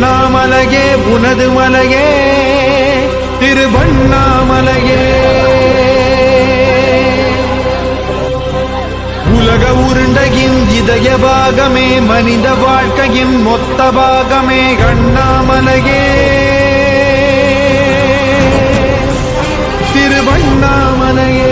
திருவண்ணாமலையே உனது மலையே திருவண்ணாமலையே. உலக உருண்டையின் இதய பாகமே மனித வாழ்க்கையின் மொத்த பாகமே அண்ணாமலையே திருவண்ணாமலையே.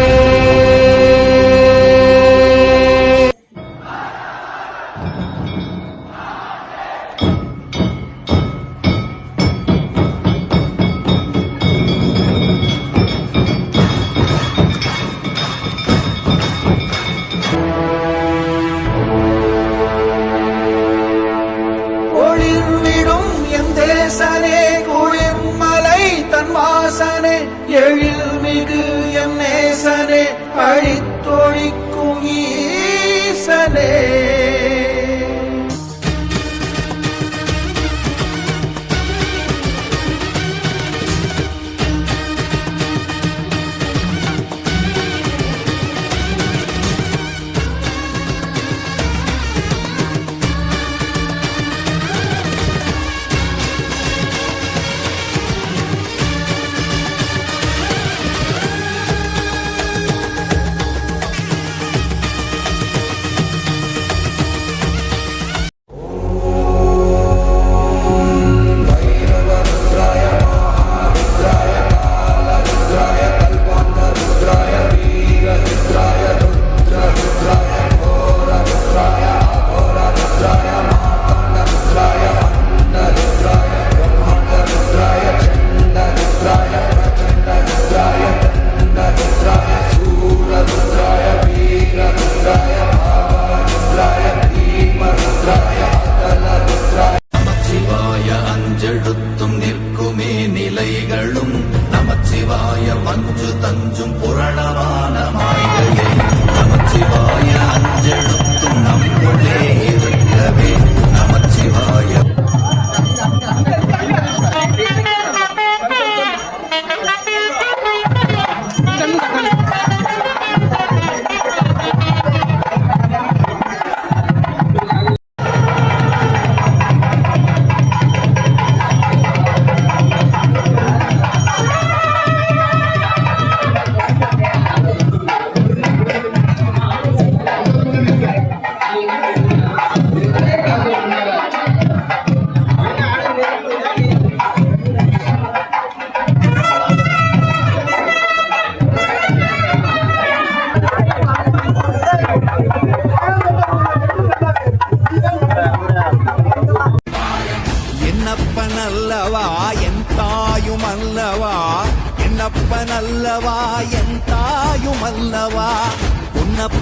ngisalela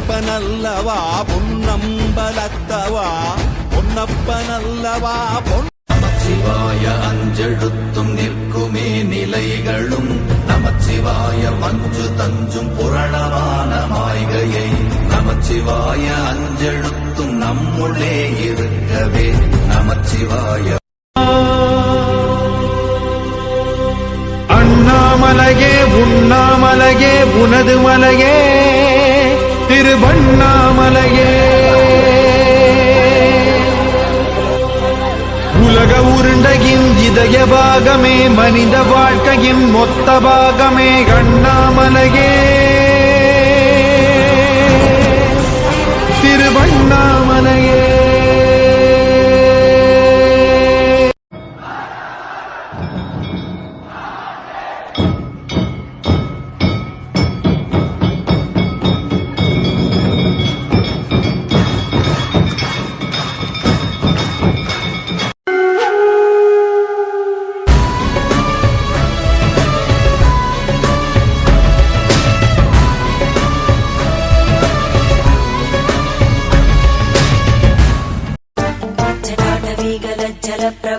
பொன்னப்பனல்லவா பொன்னம்பலத்தவா? பொன்னப்பனல்லவா பொன் நமச்சிவாய அஞ்செழுத்தும் நிற்குமே நிலைகளும். நமச்சிவாய மஞ்சு தஞ்சும் புரணமான மாய்கையை நமச்சிவாய அஞ்செழுத்தும் நம்முள்ளே இருக்கவே. நமச்சிவாய அண்ணாமலையே உண்ணாமலையே உனது மலையே. திருவண்ணாமலையே. உலக உருண்டையின் இதய பாகமே மனித வாழ்க்கையின் மொத்த பாகமே அண்ணாமலையே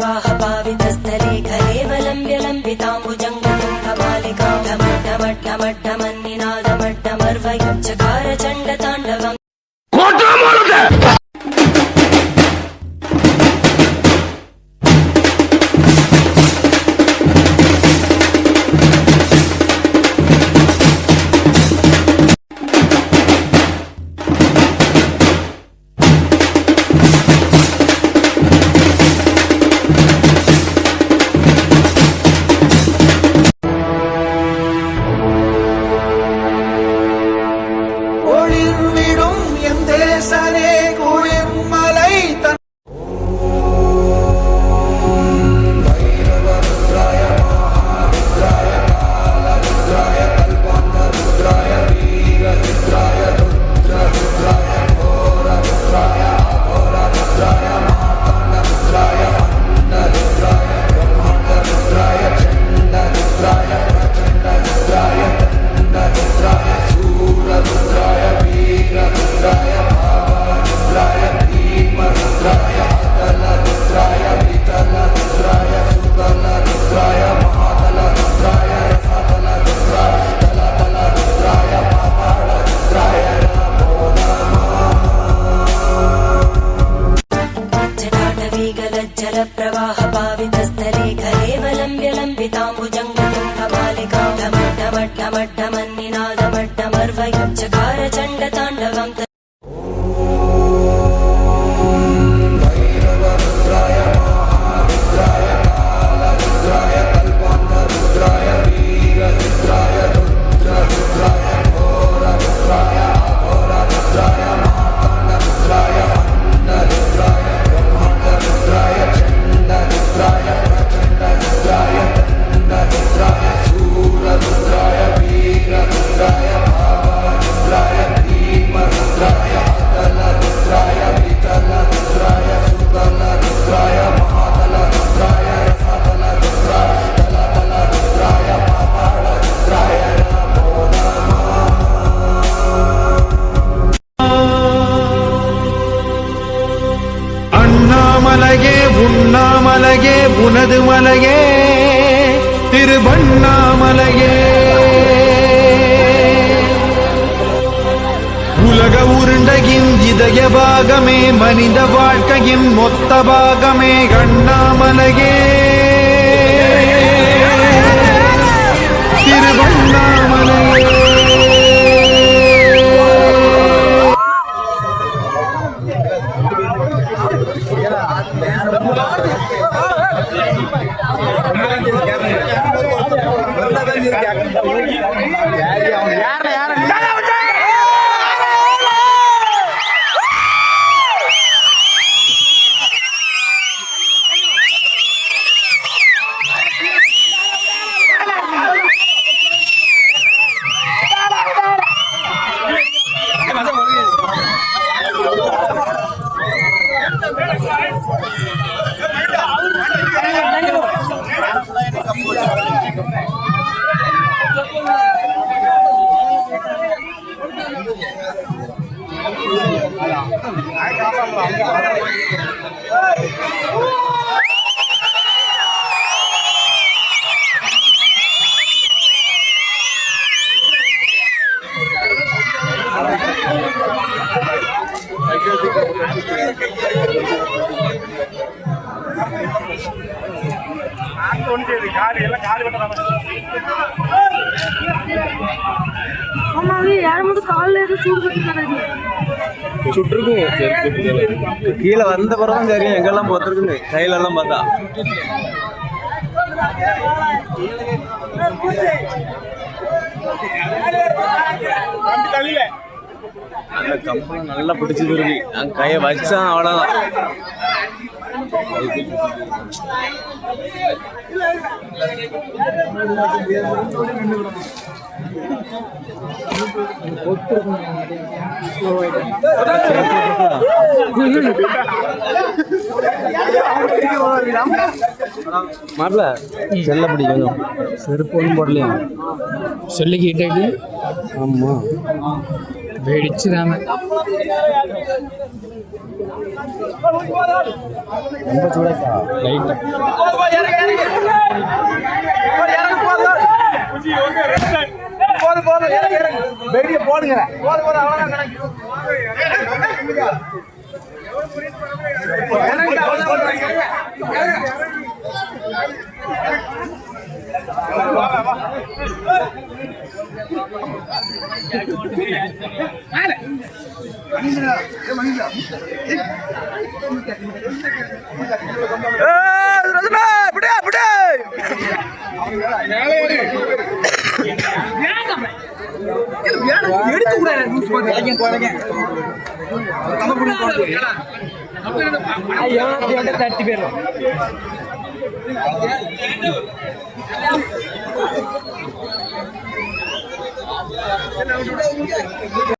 هبا بتستريح உருண்டையின் இதய பாகமே மனித வாழ்க்கையின் மொத்த பாகமே அண்ணாமலையே திருவண்ணாமலையே மட்டும் காலில் எதுவும் சூடு சுட்டிருக்கும். கீழே வந்த பிறகு தான் தெரியும் எங்கெல்லாம் பார்த்துருக்குன்னு. கையில எல்லாம் பார்த்தா அந்த கம்பளம் நல்லா பிடிச்சது இருக்கு. நான் கையை வச்சான் அவ்வளோதான் மாப்பிள்ள செல்ல பிடிக்கணும் செருப்பு ஒன்றும் போடலையா? சொல்லிக்கிட்டேக்கு ஆமாம் പേടിച്ചതാണ് போடுங்க போடுங்க. எடுத்து கூட லூஸ் பண்ணி போறீங்க நம்ம கூட போறீங்க ஐயோ அந்த தட்டி போயிடும் என்ன